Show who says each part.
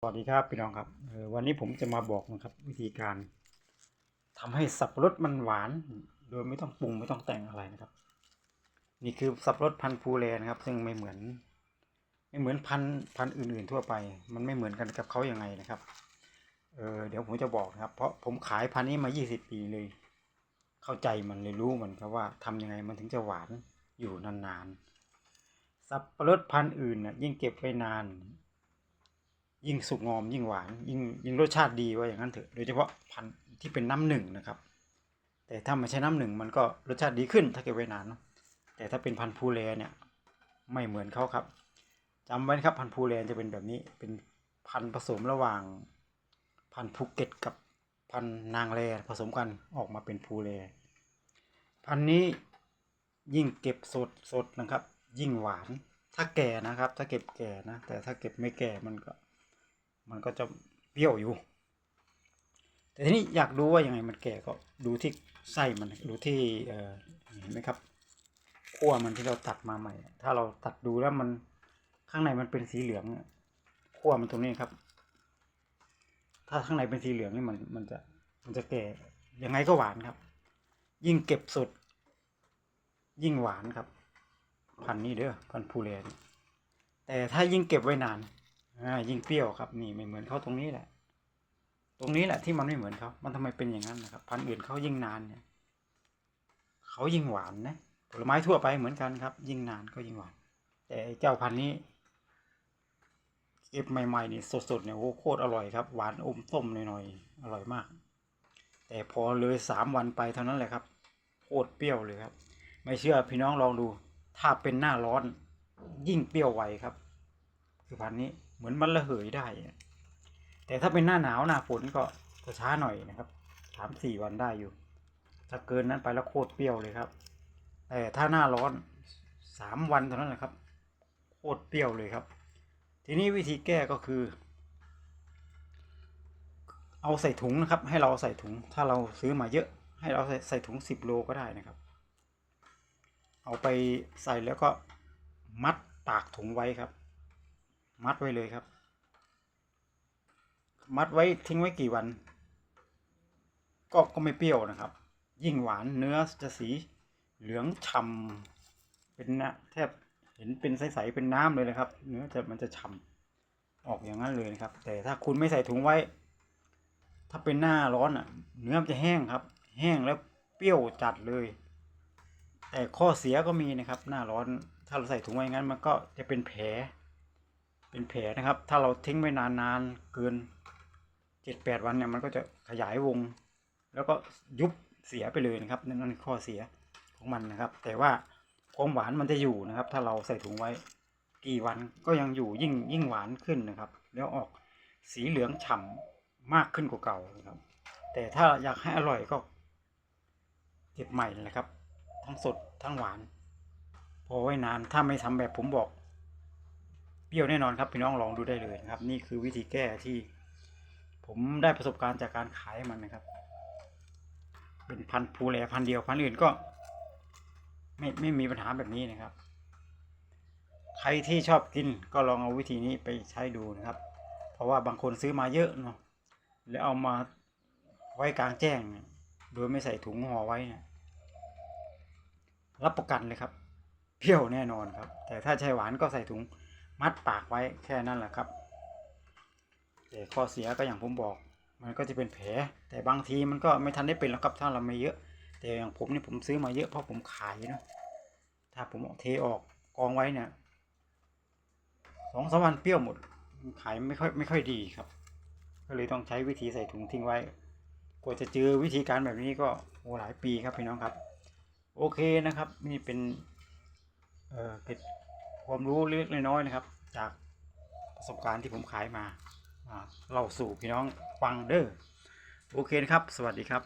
Speaker 1: สวัสดีครับพี่น้องครับวันนี้ผมจะมาบอกนะครับ วิธีการทำให้สับปะรดมันหวาน โดยไม่ต้องปรุงไม่ต้องแต่งอะไรนะครับ นี่คือสับปะรดพันธุ์ภูแลนะครับ ซึ่งไม่เหมือน ไม่เหมือนพันธุ์พันธุ์อื่น ๆ ทั่วไป มันไม่เหมือนกันกับเขาอยังไงนะครับเออเดี๋ยวผมจะบอกนะครับ เพราะผมขายพันธุ์นี้มา 20 ปีเลย เข้าใจมันเลยรู้มันครับว่าทำยังไงมันถึงจะหวานอยู่นานๆสับปะรดพันธุ์อื่นน่ะยิ่งเก็บไว้นาน ยิ่งสุกงอมยิ่งหวานยิ่งยิ่งรสชาติดีว่าอย่างนั้นเถอะ โดยเฉพาะพันธุ์ที่เป็นน้ำหนึ่งนะครับ แต่ถ้าไม่ใช่น้ำหนึ่งมันก็รสชาติดีขึ้นถ้าเก็บไว้นานเนาะแต่ถ้าเป็นพันธุ์ภูแลเนี่ยไม่เหมือนเขาครับจำไว้นะครับพันธุ์ภูแลจะเป็นแบบนี้เป็นพันธุ์ผสมระหว่างพันธุ์ภูเก็ตกับพันธุ์นางแรผสมกันออกมาเป็นภูแลพันธุ์นี้ยิ่งเก็บสดสดนะครับ ยิ่งหวานถ้าแก่นะครับ ถ้าเก็บแก่นะ แต่ถ้าเก็บไม่แก่มันก็ มันก็จะเปรี้ยวอยู่ แต่ทีนี้อยากดูว่ายังไงมันแก่ก็ดูที่ไส้มันดูที่เห็นไหมครับขั้วมันที่เราตัดมาใหม่ ถ้าเราตัดดูแล้วมันข้างในมันเป็นสีเหลืองขั้วมันตรงนี้ครับ ถ้าข้างในเป็นสีเหลืองนี่มันมันจะมันจะแก่ยังไงก็หวานครับ ยิ่งเก็บสดยิ่งหวานครับ พันนี้เด้อพันผูเรนแต่ถ้ายิ่งเก็บไว้นาน อ่ายิ่งเปรี้ยวครับ นี่ไม่เหมือนเขาตรงนี้แหละ ตรงนี้แหละที่มันไม่เหมือนเขามันทำไมเป็นอย่างนั้นนะครับ พันธุ์อื่นเขายิ่งนานเนี่ยเขายิ่งหวานนะผลไม้ทั่วไปเหมือนกันครับ ยิ่งนานก็ยิ่งหวาน แต่เจ้าพันธุ์นี้เก็บใหม่ๆนี่สดๆเนี่ยโอ้โคตรอร่อยครับ หวานอมส้มหน่อยๆอร่อยมาก แต่พอเลยสามวันไปเท่านั้นแหละครับโคตรเปรี้ยวเลยครับ ไม่เชื่อพี่น้องลองดู ถ้าเป็นหน้าร้อนยิ่งเปรี้ยวไวครับ คือพันธุ์นี้ เหมือนมันระเหยได้ แต่ถ้าเป็นหน้าหนาวหน้าฝนก็ก็ช้าหน่อยนะครับสามสี่วันได้อยู่ ถ้าเกินนั้นไปแล้วโคตรเปรี้ยวเลยครับ แต่ถ้าหน้าร้อนสามวันเท่านั้นแหละครับ โคตรเปรี้ยวเลยครับ ทีนี้วิธีแก้ก็คือ เอาใส่ถุงนะครับ ให้เราใส่ถุง ถ้าเราซื้อมาเยอะ ให้เราใส่ใส่ถุงสิบโลก็ได้นะครับ เอาไปใส่แล้วก็มัดปากถุงไว้ครับ มัดไว้เลยครับ มัดไว้ทิ้งไว้กี่วัน ก็ก็ไม่เปรี้ยวนะครับ ยิ่งหวานเนื้อจะสีเหลืองฉ่ำเป็นนะแทบเห็นเป็นใสๆเป็นน้ำเลยนะครับ เนื้อจะมันจะฉ่ำออกอย่างนั้นเลยนะครับ แต่ถ้าคุณไม่ใส่ถุงไว้ ถ้าเป็นหน้าร้อนอะ เนื้อมันจะแห้งครับ แห้งแล้วเปรี้ยวจัดเลย แต่ข้อเสียก็มีนะครับ หน้าร้อนถ้าเราใส่ถุงไว้งั้นมันก็จะเป็นแผล เป็นแผลนะครับ ถ้าเราทิ้งไว้นานๆเกินเจ็ดแปดวันเนี่ยมันก็จะขยายวง แล้วก็ยุบเสียไปเลยนะครับนั่นนั่นข้อเสียของมันนะครับ แต่ว่าความหวานมันจะอยู่นะครับ ถ้าเราใส่ถุงไว้ กี่วันก็ยังอยู่ยิ่งยิ่งหวานขึ้นนะครับ แล้วออกสีเหลืองฉ่ำมากขึ้นกว่าเก่านะครับ แต่ถ้าอยากให้อร่อยก็เก็บใหม่เลยครับ ทั้งสดทั้งหวาน พอไว้นานถ้าไม่ทำแบบผมบอก เปรี้ยวแน่นอนครับพี่น้องลองดูได้เลยนะครับ นี่คือวิธีแก้ที่ ผมได้ประสบการณ์จากการขายมันนะครับ เป็นพันธุ์ภูแลพันเดียวพันอื่นก็ ไม่ไม่มีปัญหาแบบนี้นะครับ ใครที่ชอบกินก็ลองเอาวิธีนี้ไปใช้ดูนะครับ เพราะว่าบางคนซื้อมาเยอะเนาะแล้วเอามาไว้กลางแจ้ง โดยไม่ใส่ถุงห่อไว้นี่ยรับประกันเลยครับเปรี้ยวแน่นอนครับ แต่ถ้าใช้หวานก็ใส่ถุง มัดปากไว้แค่นั้นแหละครับแต่ข้อเสียก็อย่างผมบอก มันก็จะเป็นแผล แต่บางทีมันก็ไม่ทันได้เป็นแล้วครับถ้าเราไม่เยอะ แต่อย่างผมนี่ผมซื้อมาเยอะเพราะผมขายเนาะถ้าผมเทออกกองไว้เนี่ยสองสามวันเปรี้ยวหมด ขายไม่ค่อยไม่ค่อยดีครับ ก็เลยต้องใช้วิธีใส่ถุงทิ้งไว้กว่าจะเจอวิธีการแบบนี้ก็โอ้หลายปีครับพี่น้องครับ โอเคนะครับ นี่เป็นเอ่อเป็น ความรู้เล็กๆน้อยๆนะครับ จากประสบการณ์ที่ผมขายมาอ่าเล่าสู่พี่น้องฟังเด้อโอเคนะครับ สวัสดีครับ